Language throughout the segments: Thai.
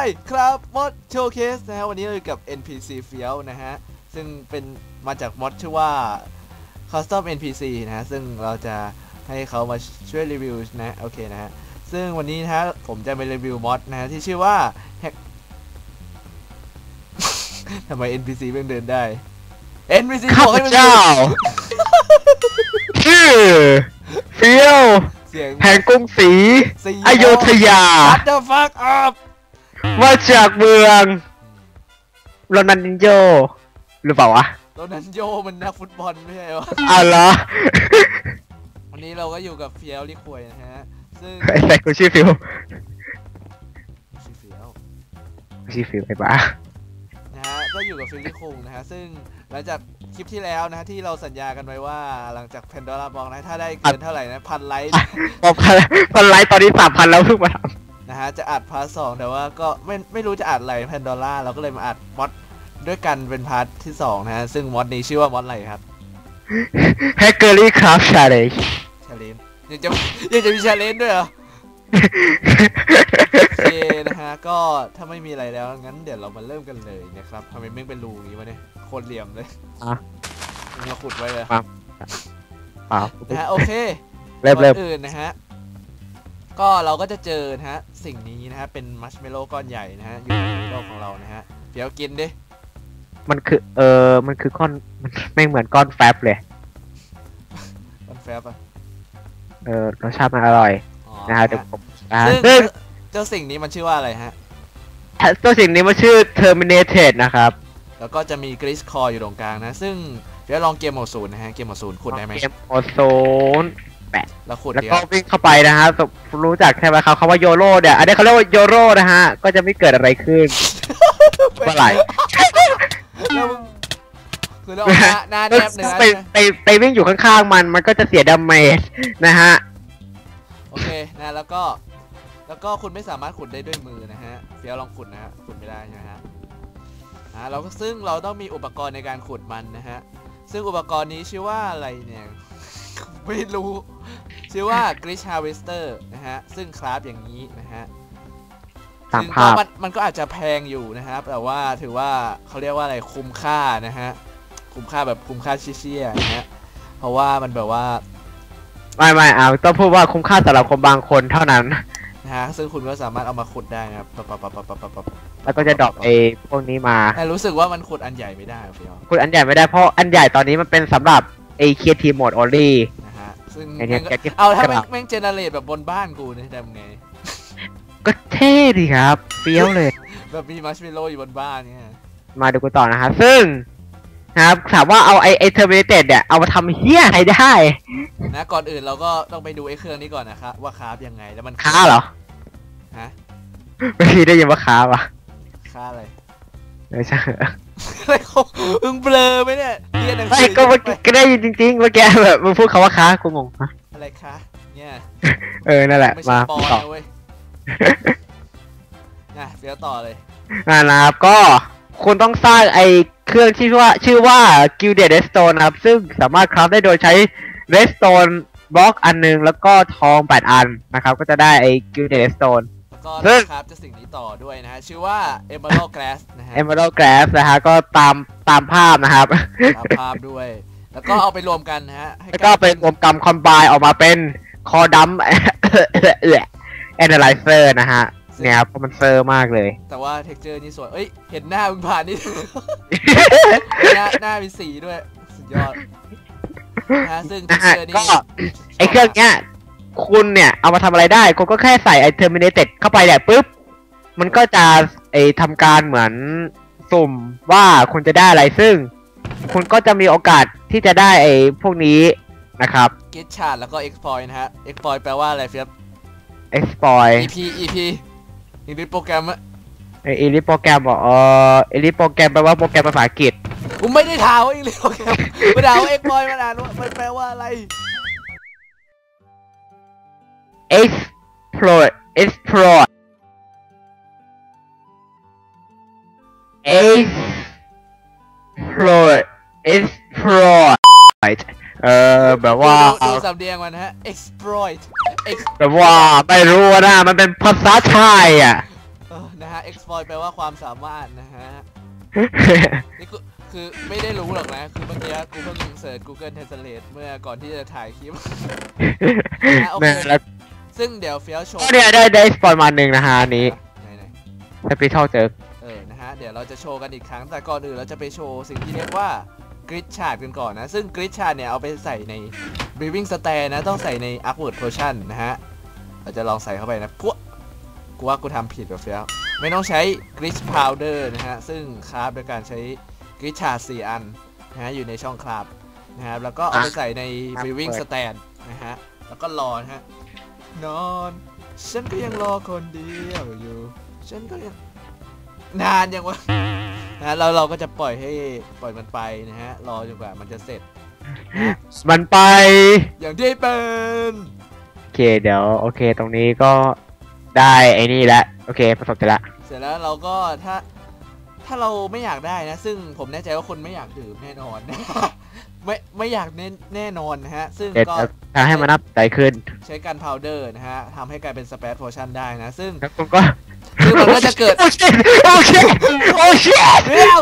กับไม่ครับมอดโชว์เคสนะฮะวันนี้เราอยู่กับ NPC เฟียวนะฮะ ซึ่งเป็นมาจากมอดชื่อว่า Custom NPC นะฮะ ซึ่งเราจะให้เขามาช่วยรีวิวนะ โอเคนะฮะ ซึ่งวันนี้นะฮะ ผมจะไปรีวิวมอดนะฮะ ที่ชื่อว่า Hack ทำไม NPC เพิ่งเดินได้ NPC ข้าบอกพให้มันเจ้าชื่อเฟียวเสียงแห่งกรุงศรีสีอโยธยา Shut the fuck up มาจากเมืองโรนันโยหรือเปล่าวะโรนันโยมันนักฟุตบอลไม่ใช่เหรออ๋อเหรอวันนี้เราก็อยู่กับเฟียวลิควยนะฮะ ซึ่งไอ้ใส่กูชื่อฟิวชื่อเฟียวกูชื่อฟิวไอ้บ้านะฮะก็อยู่กับฟิลลิคุงนะฮะ ซึ่งหลังจากคลิปที่แล้วนะฮะที่เราสัญญากันไว้ว่าหลังจากแพนดอร่าบอกนะ ถ้าได้เกินเท่าไหร่นะพันไลค์พอพันพันไลค์ตอนนี้สามพันแล้วเพิ่งมาท นะฮะจะอัดพาร์ทสองแต่ว่าก็ไม่ไม่รู้จะอัดอะไรแพนดอร่าเราก็เลยมาอัดมอดด้วยกันเป็นพาร์ทที่สองนะฮะซึ่งมอดนี้ชื่อว่ามอดอะไรครับำแฮกเกอรี่ครับชาเลนจ์ชาเลนยังจะยังจะมีชาเลนด้วยเหรอโอเคนะฮะก็ถ้าไม่มีอะไรแล้วงั้นเดี๋ยวเรามาเริ่มกันเลยนะครับทำไมไม่งเป็นรูอย่างนี้วะเนี่ยโคตรเหลี่ยมเลยอะมึงมาขุดไว้เลยเปล่านะฮะโอเคเริ่มก่เริ่มอนอื่นนะฮะ ก็เราก็จะเจอนะฮะสิ่งนี้นะฮะเป็นมัชเมลโล่ก้อนใหญ่นะฮะอยู่ในโลกของเรานะฮะเดี๋ยวกินดิมันคือ เออมันคือก้อนมันไม่เหมือนก้อนแฟบเลย มันแฟบอะเออรสชาติมันอร่อยอ๋อนะฮะเดี๋ยวผมนะฮะซึ่งซึ่งเจ้าสิ่งนี้มันชื่อว่าอะไรฮะ ตัวสิ่งนี้มันชื่อ Terminated นะครับ แล้วก็จะมีกริสคออยู่ตรงกลางนะ ซึ่งเดี๋ยวลองเกมโหมดศูนย์นะฮะ เกมโหมดศูนย์ขุดได้ไหมเกมโอโซน แล้วขุดแล้วเดียก็ววิ่งเข้าไปนะฮะรู้จักใช่ไหมครับคำว่าโยโร่เนี่ยอันนี้เขาเรียกว่าโยโร่นะฮะก็จะไม่เกิดอะไรขึ้นเมื่อไหร่แล้วมึงคือเราเอาหน้าหน้าแนบเนื้อไปใช่ไหมไปไปวิ่งอยู่ข้างๆมันมันก็จะเสียดาเมจนะฮะโอเคนะแล้วก็แล้วก็คุณไม่สามารถขุดได้ด้วยมือนะฮะเฟียวลองขุดนะฮะขุดไม่ได้ใช่ไหมฮะอ่าเราก็ซึ่งเราต้องมีอุปกรณ์ในการขุดมันนะฮะซึ่งอุปกรณ์นี้ชื่อว่าอะไรเนี่ย ไม่รู้ ชื่อว่า Glitch Harvester นะฮะ ซึ่งคราฟอย่างนี้นะฮะตามซึ่งภาพก็มันมันก็อาจจะแพงอยู่นะครับ แต่ว่าถือว่าเขาเรียกว่าอะไรคุ้มค่านะฮะ คุ้มค่าแบบคุ้มค่าเชี่ยๆนะฮะ เพราะว่ามันแบบว่า ไม่ไม่เอาต้องพูดว่าคุ้มค่าสำหรับคนบางคนเท่านั้นนะฮะ ซึ่งคุณก็สามารถเอามาขุดได้นะครับปั๊บปั๊บปั๊บปั๊บปั๊บปั๊บแล้วก็จะดรอปไอ้พวกนี้มาแต่รู้สึกว่ามันขุดอันใหญ่ไม่ได้เฟียวคุณอันใหญ่ไม่ได้เพราะอันใหญ่ตอนนี้มันเป็นสำหรับ ไอ้เคียทีโหมด only นะฮะซึ่งไอ้เนี่ยแม่งก็แกที่เอาถ้าแม่งกระดาษ แม่งเจเนเรตแบบบนบ้านกูเนี่ยทำไง ก็เท่ดีครับเฟี้ยวเลย แบบมีมัชเมลโล่อยู่บนบ้านเนี่ย มาดูกันต่อนะฮะซึ่งนะครับถามว่าเอาไอไอเทอร์มินเต็ดเนี่ยเอามาทำเฮี้ยอะไรได้นะก่อนอื่นเราก็ต้องไปดูไอ้เครื่องนี้ก่อนนะครับว่าคราฟยังไงแล้วมันค้าเหรอฮะ ไม่เคยได้ยินว่าค้าวะค่าอะไร ไม่ใช่ อะไรของมึงเบลอไหมเนี่ยเรียนหนังไม่สือก็เมื่อกี้ก็ได้ยินจริงๆเมื่อกี้แบบมึงพูดคำว่าค้ากูงงฮะอะไรคะเนี่ยเออนั่นแหละไม่ใช่มาปอต่อนะเว้ยนะเดี๋ยวต่อเลยอ่านะครับก็คุณต้องสร้างไอเครื่องที่ชื่อว่าชื่อว่า Gilded Redstone นะครับ ซึ่งสามารถคราฟได้โดยใช้ Redstone บล็อกอันหนึง แล้วก็ทอง 8 อันนะครับ ก็จะได้ไอ Gilded Redstone แล้ว ก็ซึ่งนะครับจะสิ่งนี้ต่อด้วยนะฮะชื่อว่า Emerald Glass นะฮะ Emerald Glass นะฮะก็ตามตามภาพนะครับตามภาพด้วย แล้วก็เอาไปรวมกันนะฮะให้แล้วก็เป็นรวมกรรมคอมไบออกมาเป็นคอดัมแอนไลเซอร์นะฮะเนี่ยครับเพราะมันเซอร์มากเลย แต่ว่า texture นี่สวยเอ้ย เห็นหน้ามึงผ่านนี่หน้าหน้ามีสีด้วย สุดยอดนะฮะซึ่งนะฮะ texture นี่ก็ไอเครื่องเนี้ย คุณเนี่ยเอามาทำอะไรได้คุณก็แค่ใส่ไอเทอร์มินเต็ดเข้าไปแหละปุ๊บ มันก็จะไอทำการเหมือนสุ่มว่าคุณจะได้อะไรซึ่ง คุณก็จะมีโอกาสที่จะได้ไอพวกนี้นะครับ get chart แล้วก็ exploit นะฮะ exploit แปลว่าอะไรเฟียบ exploit EP EP อีกนิดโปรแกรมอะไอเอลิโปรแกรมบอกเออเอลิโปรแกรมแปลว่าโปรแกรมภาษาอังกฤษ กูไม่ได้ถามว่าอีกนิดโปรแกรมไม่ถามว่า exploit มันอ่านว่ามันแปลว่าอะไร exploit exploit exploit exploit เออแบบว่าดูดูสำเนียงมันนะฮะ exploit ex แบบว่าไม่รู้นะมันเป็นภาษาไทยอะเออนะฮะ exploit แปลว่าความสามารถนะฮะนี่คือคือไม่ได้รู้หรอกนะ คือเมื่อกี้กูเพิ่งเสิร์ช Google Translate เมื่อก่อนที่จะถ่ายคลิปโอเคนะแล้ว ซึ่งเดี๋ยวเฟี้ยวโชว์ก็เนี่ยได้ได้สปอยล์มาหนึ่งนะฮะอันนี้ไหนไหนแคปิทัลเจอเออนะฮะเดี๋ยวเราจะโชว์กันอีกครั้งแต่ก่อนอื่นเราจะไปโชว์สิ่งที่เรียกว่ากริดชาร์ดกันก่อนนะ ซึ่งกริดชาร์ดเนี่ยเอาไปใส่ใน Brewing Stand นะ ต้องใส่ใน Upward Potion นะฮะ เราจะลองใส่เข้าไปนะพวกกูว่ากูทำผิดว่ะเฟี้ยวไม่ต้องใช้ Glitch Powder นะฮะ ซึ่งคราฟโดยการใช้ Glitch Shard 4อันนะฮะ อยู่ในช่องคราฟนะฮะแล้วก็เอาไปใส่ใน Brewing Stand นะฮะ แล้วก็รอนะฮะ นอน ฉันก็ยังรอคนเดียวอยู่ ฉันก็ยังนานยังวะนะฮะเราเราก็จะปล่อยให้ปล่อยมันไปนะฮะ รอจนกว่ามันจะเสร็จนะฮะมันไป อย่างที่เป็นโอเคเดี๋ยวโอเคตรงนี้ก็ได้ไอ้นี่แล้วโอเคประสบใจละเสร็จแล้วเราก็ถ้าถ้าเราไม่อยากได้นะ ซึ่งผมแน่ใจว่าคนไม่อยากดื่มแน่นอน ไม่ไม่อยากแน่แน่นอนนะฮะ ซึ่งเดี๋ยวก็จะทำให้มันนับใจขึ้น ใช้กันพาวเดอร์นะฮะทำให้กลายเป็นสเปซโพชั่นได้นะ ซึ่งแล้วคุณก็ซึ่งมันก็จะเกิด โอ้ชิโอ้ชิโอ้ชิเร็ว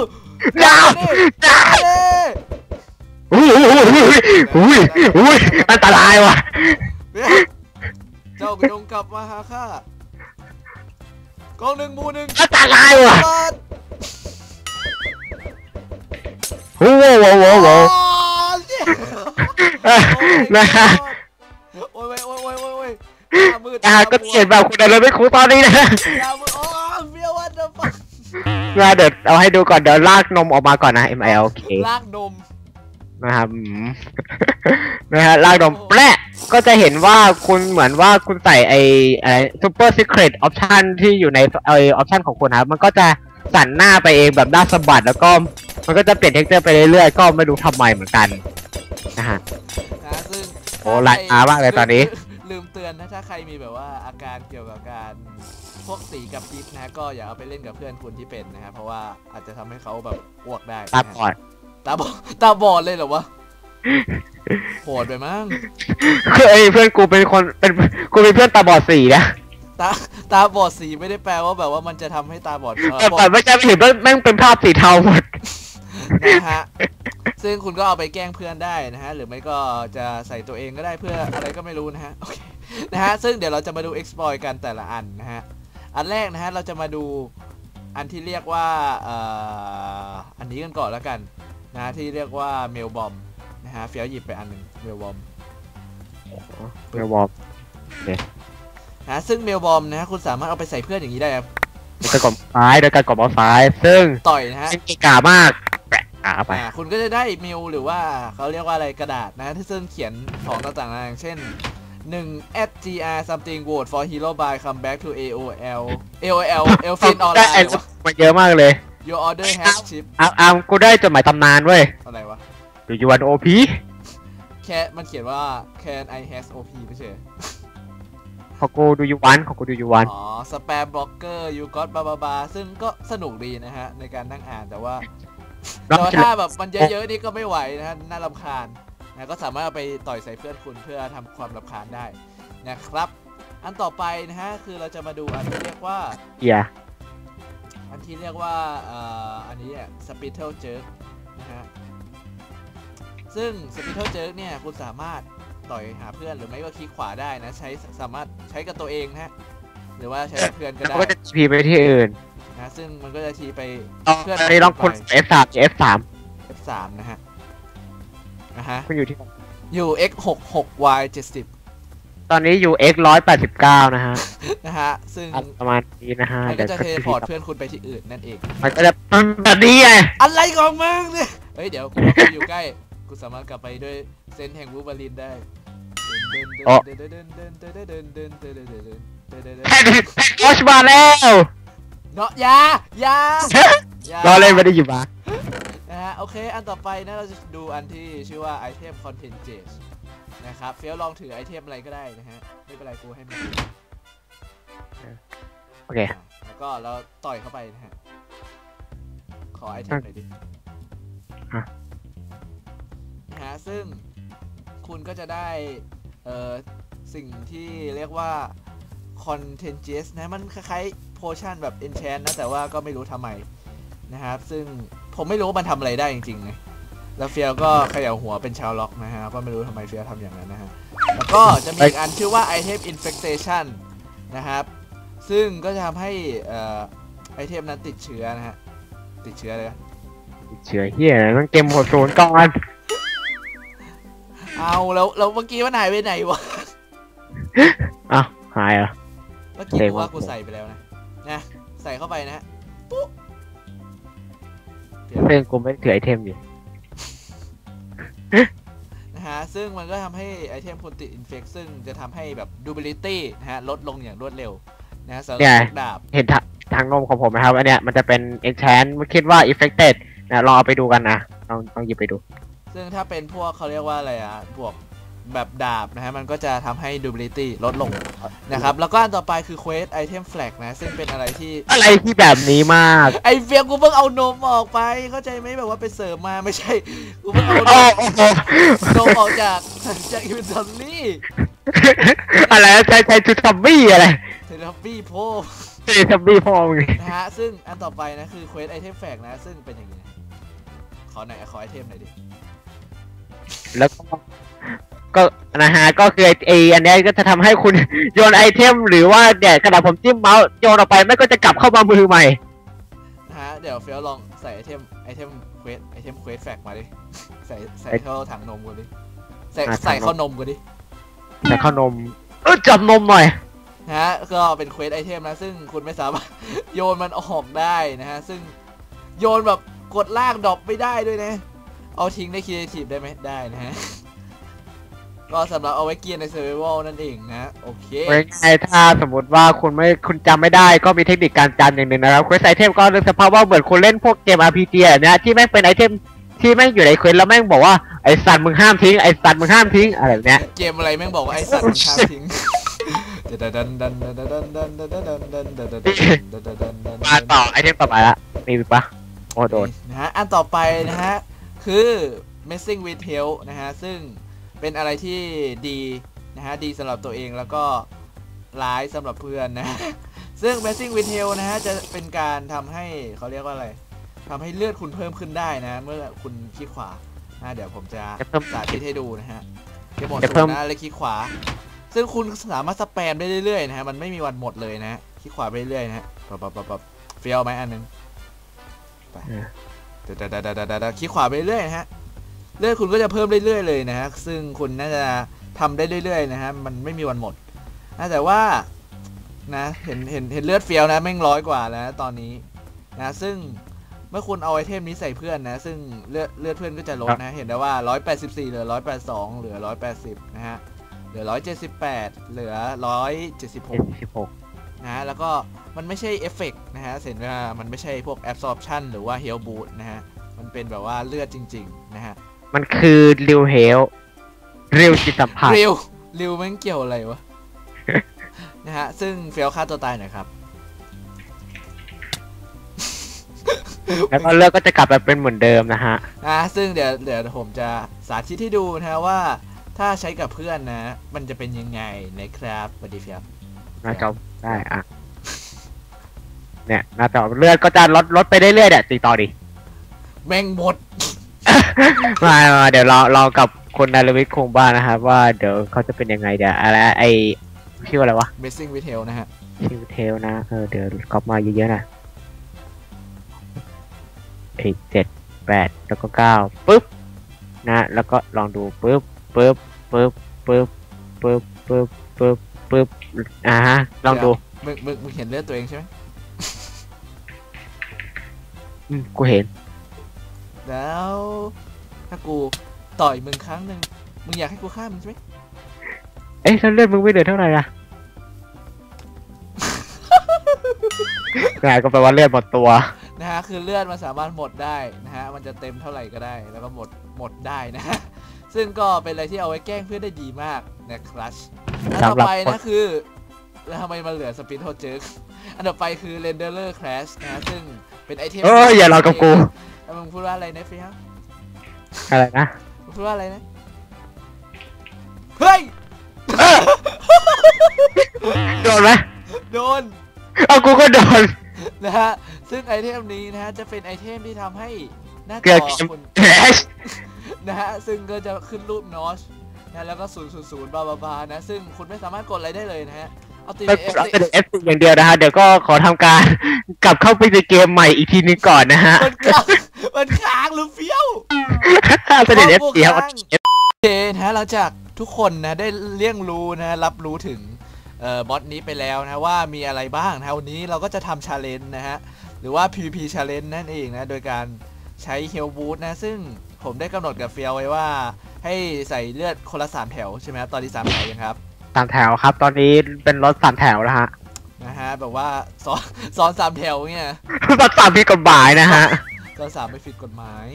ดาวนี่ดาวเร็วอุ้ยอุ้ยอุ้ยอุ้ยอันตรายว่ะเร็วเจ้าไปจงกลับมาหาข้ากองหนึ่งหมูหนึ่งอันตรายว่ะเปิดโอ้โหโอ้โหโอ้โหโอ้ย นะฮะโอ้ยโอ้ยโอ้ยโอ้ยโอ้ยโอ้ยตามืดนะฮะก็เขียนแบบคุณอะไรไม่ครูตอนนี้นะตามืดโอ้ยเฟียววันเดอร์ฟักมาเดี๋ยวเอาให้ดูก่อนเดี๋ยวลากนมออกมาก่อนนะ M I L K ลากนมนะครับอืมนะฮะลากนมแปะก็จะเห็นว่าคุณเหมือนว่าคุณใส่ไออะไร super secret option ที่อยู่ในไอออปชันของคุณครับมันก็จะสั่นหน้าไปเองแบบหน้าสะบัดแล้วก็มันก็จะเปลี่ยนเท็กเจอร์ไปเรื่อยๆ ก็ไม่รู้ทำไมเหมือนกัน นะฮะ นะซึ่งโอ้หลายตามากเลยตอนนี้ ลืมเตือนนะถ้าใครมีแบบว่าอาการเกี่ยวกับการพวกสีกับพิษนะก็อย่าเอาไปเล่นกับเพื่อนคุณที่เป็นนะครับเพราะว่าอาจจะทำให้เขาแบบอ้วกได้นะตาฮะบอดตาบอดตาบอดเลยเหรอวะโหดไปมั้งคือไอเพื่อนกูเป็นคนเป็นกูเป็นเพื่อนตาบอดสีนะตาตาบอดสีไม่ได้แปลว่าแบบว่ามันจะทำให้ตาบอดเออแต่บอแต่ดไม่ใช่ไม่เห็นว่าแม่งเป็นภาพสีเทาหมด นะฮะ ซึ่งคุณก็เอาไปแกล้งเพื่อนได้นะฮะ หรือไม่ก็จะใส่ตัวเองก็ได้เพื่ออะไรก็ไม่รู้นะฮะ โอเค นะฮะ ซึ่งเดี๋ยวเราจะมาดู exploit กันแต่ละอันนะฮะ อันแรกนะฮะ เราจะมาดูอันที่เรียกว่าเอ่ออันนี้กันก่อนแล้วกันนะฮะที่เรียกว่าเมลบอมนะฮะ เฟียวหยิบไปอันหนึ่งเมลบอมไม่วอร์มนะฮะซึ่งเมลบอมนะฮะคุณสามารถเอาไปใส่เพื่อนอย่างนี้ได้ครับโดยการกดซ้ายโดยการกดเมาส์ซ้าย ซึ่งต่อยนะฮะเป็นเกะกามาก แปะขาไปอ่าคุณก็จะได้เมลหรือว่าเขาเรียกว่าอะไรกระดาษนะที่ซึ่งเขียนของต่างๆนานาอย่างเช่น1 at gr something vote for hero by come back to aol aol elfin ได้ online วะ มันเยอะมากเลย your order has ship อามอามกูได้จดหมายตำนานเว้ยอะไรวะ ดูยูวันโอพีแค่มันเขียนว่า can i has op ไม่ใช่ของกูดูยูวันของกูดูยูวันอ๋อ spam blocker you got บาบาบาซึ่งก็สนุกดีนะฮะ ในการนั่งอ่านแต่ว่า แต่ว่าถ้าแบบมันเยอะๆนี่ก็ไม่ไหวนะฮะน่ารำคาญนะก็สามารถเอาไปต่อยใส่เพื่อนคุณเพื่อทำความรำคาญได้นะครับ อันต่อไปนะฮะคือเราจะมาดูอันที่เรียกว่าเกียอันที่เรียกว่าเอ่ออันนี้เนี่ยสปิเทิลเจิร์กนะฮะซึ่งสปิเทิลเจิร์กเนี่ยคุณสามารถต่อยหาเพื่อนหรือไม่ก็คลิกขวาได้นะ ใช้สามารถใช้กับตัวเองนะฮะหรือว่าใช้กับเพื่อนก็แล้วได้ก็จะทีไปที่อื่น นะซึ่งมันก็จะทีไปเคลื่อนไปต้องคน F3 F3 F3 นะฮะนะฮะคุณอยู่ที่อยู่ x 6 6 y 70ตอนนี้อยู่ x 189นะฮะนะฮะซึ่งประมาณนี้นะฮะมันก็จะเทพอร์ตเพื่อนคุณไปที่อื่นนั่นเองมันก็จะแบบนี้ไงอะไรของมึงเนี่ยเฮ้ยเดี๋ยวกูอยู่ใกล้กูสามารถกลับไปด้วยเซนแห่งวูบารินได้แพทย์โคชมาแล้ว เนาะอยาอยาอยารอเล่นไม่ได้หยิบมานะฮะโอเค อันต่อไปนะเราจะดูอันที่ชื่อว่าไอเทมคอนเทนเจสนะครับเฟี้ยวลองถือไอเทมอะไรก็ได้นะฮะ ไม่เป็นไรกูให้มันโอเคอะแล้วก็เราต่อยเข้าไปนะฮะ ขอไอเทมหน่อยดิฮะนะฮะซึ่งคุณก็จะได้ เอ่อ สิ่งที่เรียกว่า contagious นะ มันคล้ายๆ โพชั่นแบบ enchant นะ แต่ว่าก็ไม่รู้ทำไมนะครับ ซึ่งผมไม่รู้ว่ามันทำอะไรได้จริงๆไงแล้วเฟียลก็เขย่าหัวเป็นชาวล็อกนะฮะ ก็ไม่รู้ทำไมเฟียลทำอย่างนั้นนะฮะ แล้วก็จะมีอีกอันชื่อว่า item infestation นะครับ ซึ่งก็จะทำให้เอ่อไอเทมนั้นติดเชื้อนะฮะ ติดเชื้อเลยเชื่อเฮียต้องเกมหมดศูนย์ก่อน เอาแล้วแล้วเมื่อกี้มันหายไปไหนวะอ้าวหายเหรอเมื่อกี้เซ็งกูว่าว่ะกูใส่ไปแล้วนะ นะใส่เข้าไปนะฮะเพื่อนกูไม่ได้ถือไอเทมอยู่นะฮะซึ่งมันก็ทำให้ไอเทมคุณติดอินเฟกซึ่งจะทำให้แบบ durability นะฮะลดลงอย่างรวดเร็วนะฮะสำหรับเนี่ยพวกดาบ เห็นทาทางนมของผมนะครับ อันเนี้ยมันจะเป็น enchant ไม่คิดว่า affected นะลองเอาไปดูกันนะลองลองหยิบไปดู ซึ่งถ้าเป็นพวกเขาเรียกว่าอะไรอะพวก แบบดาบนะฮะมันก็จะทำให้ durability ลดลงนะครับ แล้วก็อันต่อไปคือ quest item flag นะ ซึ่งเป็นอะไรที่ อะไรที่แบบนี้มาก ไอเฟียกูเพิ่งเอานมออกไป เข้าใจไหมแบบว่าไปเสริมมาไม่ใช่ กูเพิ่งเอานโอ้มโอ้โหนมออกจากจากอินทอรี่อะไรนะใช้ใช้ชุดซัมบี้อะไรเทเลฟี่โพใช้ซัมบี้พ่อมึงนะฮะซึ่งอันต่อไปนะคือ quest item flag นะ ซึ่งเป็นอย่างนี้นะขอหน่อยขอไอเทมหน่อยดิแล้วก็ ก็นะฮะก็คือไอ้ไออันเนี้ยก็จะทำให้คุณ โยนไอเทม หรือว่าเนี่ยกระดาษผมจิ้มเมาส์โยนออกไปไม่ก็จะกลับเข้ามามือใหม่ นะฮะเดี๋ยวเฟียวลองใส่ไอเทมไอเทม quest ไอเทม quest flag มาดิ ใส่ใส่เข้าถังนมกูดิ ใส่อะถังนมใส่เข้านมกูดิ แต่ขนม เออจับนมหน่อย นะฮะก็เป็นเควสไอเทมนะ ซึ่งคุณไม่สามารถ โยนมันออกได้นะฮะ ซึ่งโยนแบบกดลากดรอปไม่ได้ด้วยนะ เอาทิ้งได้คีเอทีฟได้ไหมได้นะฮะ ก็สำหรับเอาไว้เกียร์ในเซอร์ไอลนั่นเองนะ โอเคไว้ไงถ้าสมมติว่าคุณไม่คุณจำไม่ได้ก็มีเทคนิคการจำอย่างหนึ่งนะครับเควสไอเทมก็เรื่องสภาพว่าเหมือนคนเล่นพวกเกม RPG เนี้ยที่แม่งเป็นไอเทมที่แม่งอยู่ในเควสแล้วแม่งบอกว่าไอสัตว์มึงห้ามทิ้งไอสัตว์มึงห้ามทิ้งอะไรเนี้ยเกมอะไรแม่งบอกว่าไอสัตว์มึงห้ามทิ้งมาต่อไอเทมต่อไปละมีปะโอ้โดนนะฮะอันต่อไปนะฮะคือ messing with health นะฮะซึ่ง เป็นอะไรที่ดีนะฮะดีสำหรับตัวเองแล้วก็ร้ายสำหรับเพื่อนนะ ซึ่ง messing with health นะฮะจะเป็นการทำให้เขาเรียกว่าอะไรทำให้เลือดคุณเพิ่มขึ้นได้นะ เมื่อคุณคลิกขวานะเดี๋ยวผมจะจะเพิ่มสาธิตให้ดูนะฮะเกมหมดจะสูเพิ่มนะแล้วคลิกขวา ซึ่งคุณสามารถสแปมได้เรื่อยๆนะฮะมันไม่มีวันหมดเลยนะฮะคลิกขวาไปเรื่อยๆนะฮะปับปับปับปับเฟี้ยวไหมอันหนึงเดดดดดคลิกขวาไปเรื่อยนะฮะ เลือดคุณก็จะเพิ่มเรื่อยๆเลยนะฮะซึ่งคุณน่าจะทำได้เรื่อยๆนะฮะมันไม่มีวันหมดนะแต่ว่านะเห็นเห็นเห็นเลือดเฟียวนะแม่งร้อยกว่าแล้วตอนนี้นะซึ่งเมื่อคุณเอาไอเทมนี้ใส่เพื่อนนะ ซึ่งเลือดเลือดเพื่อนก็จะลดนะ เห็นได้ว่า 184 เหลือ 182 เหลือ 180 นะฮะ เหลือ 178 เหลือ 176สิบหกนะฮะ แล้วก็มันไม่ใช่เอฟเฟกต์นะฮะ เห็นว่ามันไม่ใช่พวก absorption หรือว่า heal boost นะฮะ มันเป็นแบบว่าเลือดจริง ๆ นะฮะ มันคือริวเฮลริวจิตสัมผัสริวริวแมันเกี่ยวอะไรวะ นะฮะ ซึ่งเฟลฆ่าตัวตายหน่อยครับ แล้วก็เลือกก็จะกลับแบบเป็นเหมือนเดิมนะฮะ นะ ซึ่งเดี๋ยวเดี๋ยวผมจะสาธิตให้ดูนะฮะว่า ถ้าใช้กับเพื่อนนะ มันจะเป็นยังไงนะครับสวัสดีครับหน้าจอได้อะ เนี่ยหน้าจอเลือดก็จะลดลดไปเรื่อยๆเนี่ยตีต่อดิ แม่งหมด มามาเดี๋ยวเราเรากับคนนารวิทย์คงบ้านนะครับว่าเดี๋ยวเขาจะเป็นยังไงเดี๋ยวอะไรไอชื่ออะไรวะ missing with hell นะฮะ ชื่อเทลนะเออเดี๋ยวก๊อปมาเยอะๆนะเอ้ยเจ็ดแปดแล้วก็เก้าปึ๊บนะแล้วก็ลองดูปึ๊บปึ๊บปึ๊บปึ๊บปึ๊บปึ๊บปึ๊บปึ๊บอ่าฮะลองดูมึงมึงมึงเห็นเลือดตัวเองใช่ไหมอืมกูเห็น แล้ว ถ้ากูต่อยมึงครั้งหนึ่งมึงอยากให้กูฆ่ามึงใช่ไหมเอ๊ะแล้วเลือดมึงไม่เหลือเท่าไหร่ล่ะงานก็แปลว่าเลือดหมดตัวนะฮะคือเลือดมันสามารถหมดได้นะฮะมันจะเต็มเท่าไหร่ก็ได้ แล้วก็หมดหมดได้นะฮะซึ่งก็เป็นอะไรที่เอาไว้แกล้งเพื่อนได้ดีมากนะครับอันต่อไปสำหรับนะคนคือ แล้วทำไมมันเหลือสปินโทเจอร์อันต่อไปคือ renderer crash นะฮะซึ่งเป็นไอเทมเอ้ยอย่าหลอกกับกู แล้วมึงพูดว่าอะไรนะฟิฮะอะไรนะมึงพูดว่าอะไรนะเฮ้ยโดนไหมโดนเอากูก็โดนนะฮะซึ่งไอเทมนี้นะฮะจะเป็นไอเทมที่ทำให้หน้าจเกลืออเกมคุณแฮชนะฮะซึ่งก็จะขึ้นรูปนอชนะแล้วก็0 0 0บาบาบานะ ซึ่งคุณไม่สามารถกดอะไรได้เลยนะฮะ เอาตีไปเอฟเอาแต่เอฟอย่างเดียวนะฮะ เดี๋ยวก็ขอทำการ กลับเข้าไปในเกมใหม่อีกทีนึงก่อนนะฮะมันค้าง มันค้างหรือเฟี้ยวเสด็จเอฟครับโอเคนะฮะหลังจากทุกคนนะได้เลี่ยงรู้นะรับรู้ถึงเอ่อบอสนี้ไปแล้วนะว่ามีอะไรบ้างนะวันนี้เราก็จะทำชาเลนจ์นะฮะหรือว่า PVP challenge นั่นเองนะ โดยการใช้เฮลบูทนะ ซึ่งผมได้กำหนดกับเฟียวไว้ว่า ให้ใส่เลือดคนละสามแถวใช่ไหมครับตอนนี้สามแถวยังครับสามแถวครับ ตอนนี้เป็นรถสามแถวแล้วฮะนะฮะแบบว่าซ้อนซ้อนสามแถวเนี่ยรถสามพี่กฎหมายนะฮะ ซ้อนสามไม่ผิดกฎหมาย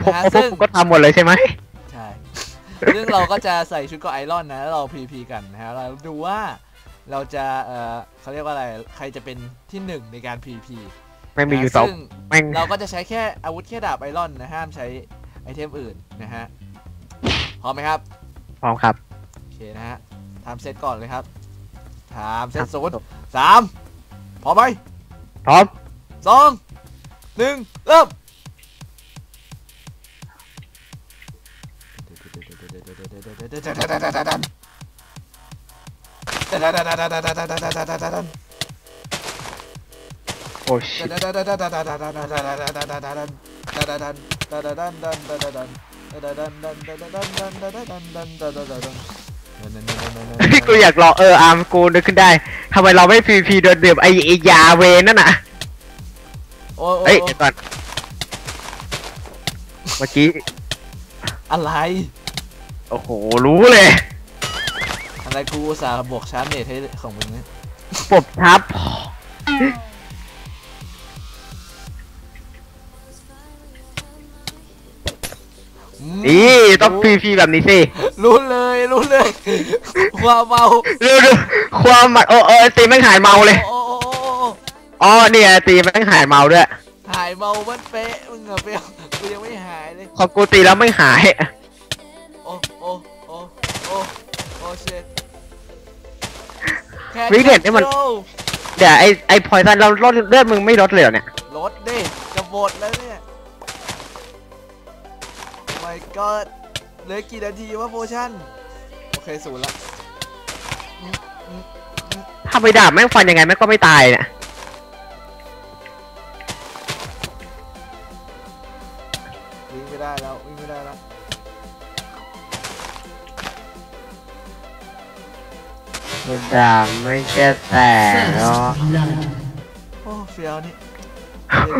พวกนะฮะพวกซึ่งผมก็ทำหมดเลยใช่ไหมใช่ ซึ่งเราก็จะใส่ชุดเกราะไอรอนนะแล้วเรา PVP กันนะฮะเราดูว่าเราจะเออเขาเรียกว่าอะไร ใครจะเป็นที่หนึ่งในการ PVP ไม่มีอยู่นะสองซึ่งแม่งเราก็จะใช้แค่อาวุธแค่ดาบไอรอนนะห้ามใช้ไอเทมอื่นนะฮะพร้อมไหมครับ พร้อมครับโอเคนะฮะทำเซตก่อนเลยครับทำเซตศูนย์สามพร้อมไหมพร้อมสอง หนึ่งเริ่มโอ้ชิตกูอยากลอเอออาร์มกูนึกขึ้นได้ทำไมเราไม่พีพีโดนเดือบไอไอยาเวนนั่นน่ะ โอ้เฮ้ยเดี๋ยวก่อนเมื่อกี้ อะไร โอ้โห รู้เลย อะไรกูอุตส่าห์บวกชาร์จเนตให้ของมึงเนี่ยปบทับนี่ ต้องพีพีแบบนี้สิรู้เลยรู้เลยความเมา ดูดูความหมัดโอ้เออตีแม่งหายเมาเลย โอ้โอ้โอ้โอ้โอ้ อ๋อเนี่ยตีแม่งหายเมาด้วย หายเมามันเป๊ะมึงอะเป๊ะกูยังไม่หายเลย ขอบกูตีแล้วไม่หาย โอ้โอ้โอ้โอ้โอ้เช็ดวิเด็ดนี่มัน เดี๋ยวไอไอพอยซันเราลดเลือดมึงไม่ลดเลยเหรอเนี่ย รถดิจะหมดแล้วเนี่ย my god เหลือกี่นาทีวะโพชั่น โอเคศูนย์ละอืมอืมอืมถ้าไปดาบแม่งฟันยังไงแม่งก็ไม่ตายเนี่ย ไม่ได้แล้ววิ่งไม่ได้แล้วดาบไม่แค่แต่เนาะโอ้เฟียวนี่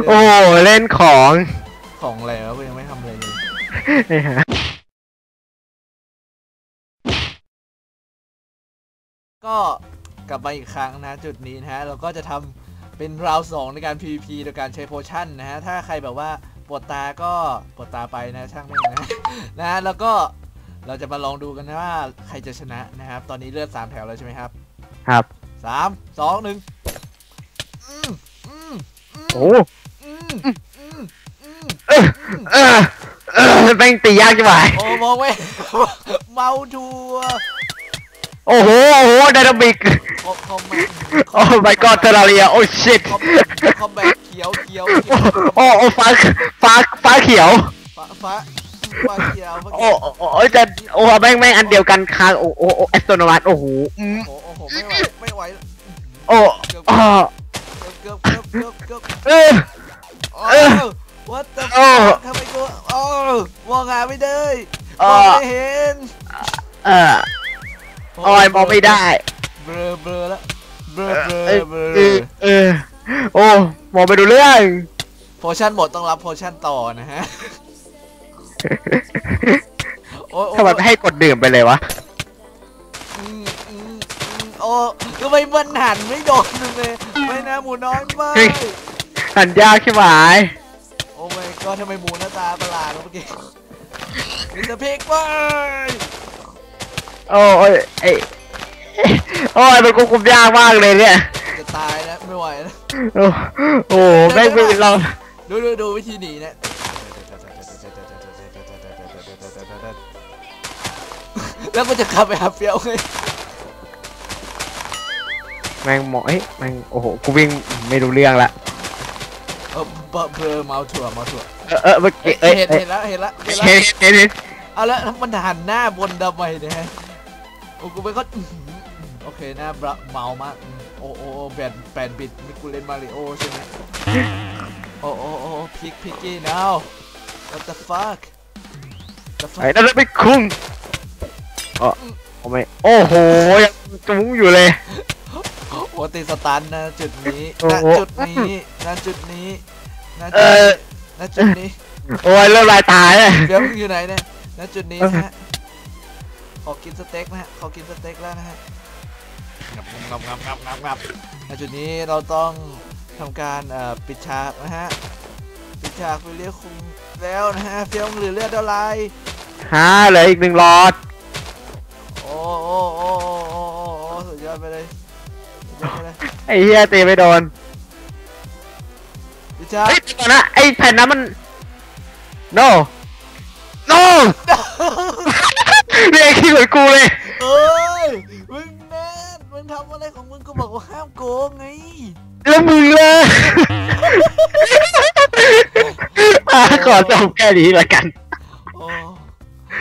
โอ้เล่นของของอะไรวะกูยังไม่ทำอะไรเลยนี่ฮะก็กลับมาอีกครั้งนะจุดนี้นะฮะ เราก็จะทำเป็นราวสองในการ PVP โดยการใช้โพชั่นนะฮะ ถ้าใครแบบว่า ปวดตาก็ปวดตาไปนะช่างแม่งนะนะฮะแล้วก็เราจะมาลองดูกันนะว่าใครจะชนะนะครับ ตอนนี้เลือด3แถวแล้วใช่ไหมครับ ครับสามสองหนึ่งอืมอืมอืมโอ้อืมอืมอืมเออเออเออแม่งตียากจังหวะโอ้มองไม่เมาทัวร์ โอ้โห โอ้โหไดนามิก คอมคอมแบทโอ้ my god เทอร์เรีย โอ้ชิตคอมคอมแบทเขียวเขียวเขียวโอ้โอ้ฟ้า ฟ้า ฟ้าเขียว ฟ้าฟ้าฟ้าเขียวฟ้าโอ้เขียวโอ้โอ้จะโอ้แม่งแม่งอันเดียวกันค้างโอ้โอ้โอ้แอสโตนมัสโอ้โหอืมโอ้โอ้โหไม่ไหวไม่ไหวโอ้อ้อเกือบเกือบเกือบเกือบเกือบเออ โอ้ what the โอ้ fuck ทำไมกูโอ้มองหาไม่ได้มอ้อองไม่เห็นเออ โอ้ยมองไม่ได้ เบลอเบลอแล้วเบลอเบลเอออเบลเอออเออ โอ้มองไปดูเรื่องโพชั่นหมดต้องรับโพชั่นต่อนะฮะโอ้ยโอ้ทำไมไม่ให้กดดื่มไปเลยวะ อืมอืมอืมโอ้ทำไมมันหันไม่โดนเลยไม่นะหมูน้อยไม่หันยากใช่ไหมโอ้ไม่ก็ทำไมหมูหน้าตาประหลาดวะเมื่อกี้มิสเตอร์พิกไป โอ้ยไอ้โอ้ยมันควบคุมยากมากเลยเนี่ย จะตายแล้วไม่ไหวแล้วโอ้โอ้ไม่ไม่เราดูดูดูวิธีหนีนะแล้วก็จะกลับไปหาเฟียวไงไแม่งมองเอ้ยแม่งโอ้โหกูวิ่งไม่รู้เรื่องละเออเบอร์เบอร์เมาถั่วเมาถั่วเออเออเมื่อกี้เอ้ยเห็นเอ้ยเห็นแล้วเห็นแล้วเห็นแล้วเห็นเห็นเห็นเอาแล้วมันหันหน้าบนดำไมเนี่ยฮะ โอ้กูเป็นคนอื้อหือโอเคหน้าบะเมามากอืมโอ้โอ้โอ้แบนแบนบิดนี่กูเล่นมาริโอใช่ไหมโอ้โอ้โอ้พิกพิกกี้ now what the fuck the ไอ้ fuck นั่นไม่คุ้งเออโอ้ไม่โอ้โหยังจุ้งอยู่เลยโอ้ติดสตันนะจุดนี้โอ้ณโหจุดนี้ณจุดนี้ณเอจุดอนี้ณจุดนี้โอ้ยเริ่มลายตายเลยเดี๋ยวมึงอยู่ไหนเนี่ยณจุดนี้เออนะฮะข อกินสเต็กนะฮะขอกินสเต็กแล้วนะฮะงับงับงับงับงับงับณจุดนี้เราต้องทำการปิดฉากนะฮะปิดฉากไปเรียกคุงแล้วนะฮะเฟี้ยวเหลือเลือดเท่าไหรฮะเหลืออีกหนึ่งหลอดโอ้โอ้โอ้โอ้โอ้โอ้สุดยอดไปเลยไปเลยไอ้เฮียตีไม่โดนปิดฉากเฮ้ยเดี๋ยวก่อนนะไอ้แผ่นนั้นมัน no เรียกขี้เหมือนกูเลย เอ้ย มึงแนทมึงทำอะไรของมึงก็บอกว่าห้ามโกงไง แล้วมึงเลยอะขอจบแค่นี้ละกัน โอ้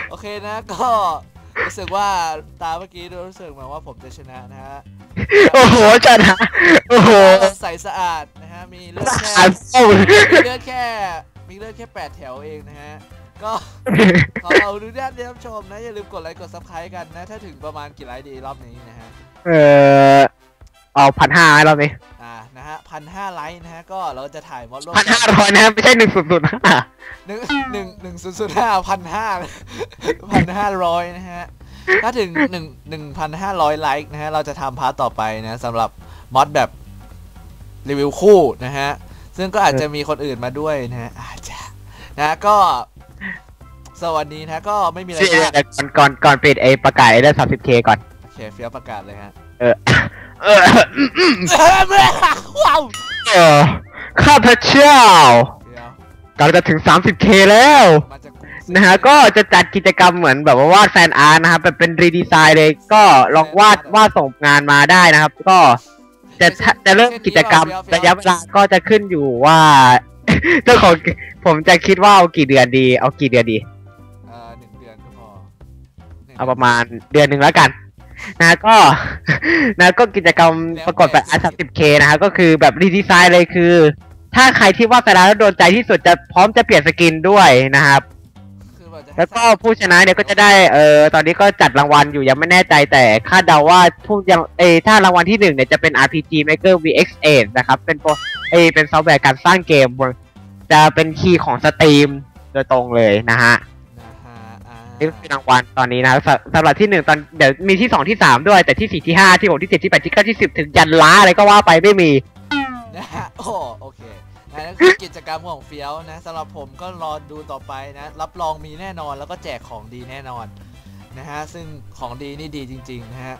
โอเคนะก็รู้สึกว่าตาเมื่อกี้รู้สึกเหมือนว่าผมจะชนะนะฮะโอ้โหชนะโอ้โหใสสะอาดนะฮะมีเลือดแค่อ่านเศร้ามีเลือดแค่มีเลือดแค่แปดแถวเองนะฮะ ก็ขอเอาดูด้านเดียวชมนะ อย่าลืมกดไลค์กดซับสไครต์กันนะ ถ้าถึงประมาณกี่ไลค์ดีรอบนี้นะฮะ เออเอาพันห้าเราไหมอ่า นะฮะพันห้าไลค์นะฮะ ก็เราจะถ่ายมอดโลกพันห้าร้อยนะ ไม่ใช่หนึ่งศูนย์ศูนย์ห้าหนึ่งหนึ่งหนึ่งศูนย์ศูนย์ห้าพันห้าพันห้าร้อยนะฮะ ถ้าถึงหนึ่งหนึ่งพันห้าร้อยไลค์นะฮะ เราจะทำพาร์ตต่อไปนะสำหรับมอดแบบรีวิวคู่นะฮะ ซึ่งก็อาจจะมีคนอื่นมาด้วยนะฮะอาจจะนะก็ สวัสดีนะก็ไม่มีอะไรเดี๋ยวมากเดี๋ยวก่อนก่อนก่อนปิดไอ้ประกาศไอ้เรื่องสามสิบเคก่อน โอเคเฟียสประกาศเลยฮะเออ เออว้าวเออข้าพเจ้าเดี๋ยวกำลังจะถึง 30k แล้ว มาจากกรุงศรีนะฮะก็จะจัดกิจกรรมเหมือนแบบว่าวาดแฟนอาร์ตนะครับแบบเป็นรีดีไซน์เลยก็ลองวาดวาดส่งงานมาได้นะครับ ก็จะจะเริ่มกิจกรรมระยะเวลาก็จะขึ้นอยู่ว่า เจ้าของผมจะคิดว่าเอากี่เดือนดี เอากี่เดือนดี เอาประมาณเดือนหนึ่งแล้วกันนะก็นะก็กิจกรรมประกอบแบบ R 3 0 K นะฮะก็คือแบบรีดีไซน์เลยคือ ถ้าใครที่ว่าไปแล้วแล้วโดนใจที่สุดจะพร้อมจะเปลี่ยนสกินด้วยนะครับคือแบบจะให้แล้วก็ผู้ชนะเนี่ยก็จะได้เออตอนนี้ก็จัดรางวัลอยู่ยังไม่แน่ใจแต่คาดเดาว่าผู้ยังเออถ้ารางวัลที่หนึ่งเนี่ยจะเป็น RPG Maker VX8 นะครับ เป็นโปรเออเป็นซอฟต์แวร์การสร้างเกมบนจะเป็นคีย์ของสตรีมโดยตรงเลยนะฮะนะฮะอ่านี่คือรางวัลตอนนี้นะสำสำหรับที่หนึ่งตอนเดี๋ยวมีที่สองที่สามด้วย แต่ที่สี่ที่ห้าที่หกที่เจ็ดที่แปดที่เก้าที่สิบถึงยันล้าอะไรก็ว่าไปไม่มี นะฮะโอ้โอเคนะนั่นคือกิจกรรมของเฟี้ยวนะสำหรับผมก็รอดูต่อไปนะ รับรองมีแน่นอนแล้วก็แจกของดีแน่นอนนะฮะซึ่งของดีนี่ดีจริง ๆ นะฮะ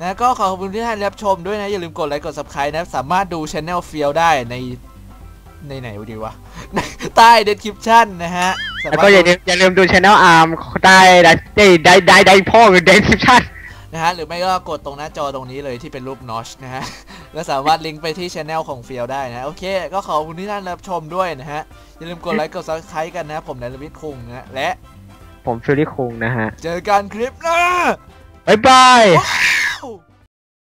นะก็ขอบคุณที่ท่านรับชมด้วยนะ อย่าลืมกดไลค์กด subscribe นะ สามารถดูช anel เฟี้ยวได้ใน ในไหนดีวะ ใต้ description นะฮะสาแล้วมารถก็อย่าลืมอย่าลืมดูช anel arm ได้ได้ได้ได้ได้พ่อหรือ description นะฮะหรือไม่ก็กดตรงหน้าจอตรงนี้เลยที่เป็นรูปนอชนะฮะแล้วสามารถลิงก์ไปที่ช anel ของเฟียวได้นะ โอเค ก็ขอบคุณที่ท่านรับชมด้วยนะฮะ อย่าลืมกดไลค์กด subscribe กันนะ ผมนายรวิทย์คุงนะและ ผมฟิลลี่คุงนะฮะ เจอกันคลิปหน้าบ๊ายบายว้า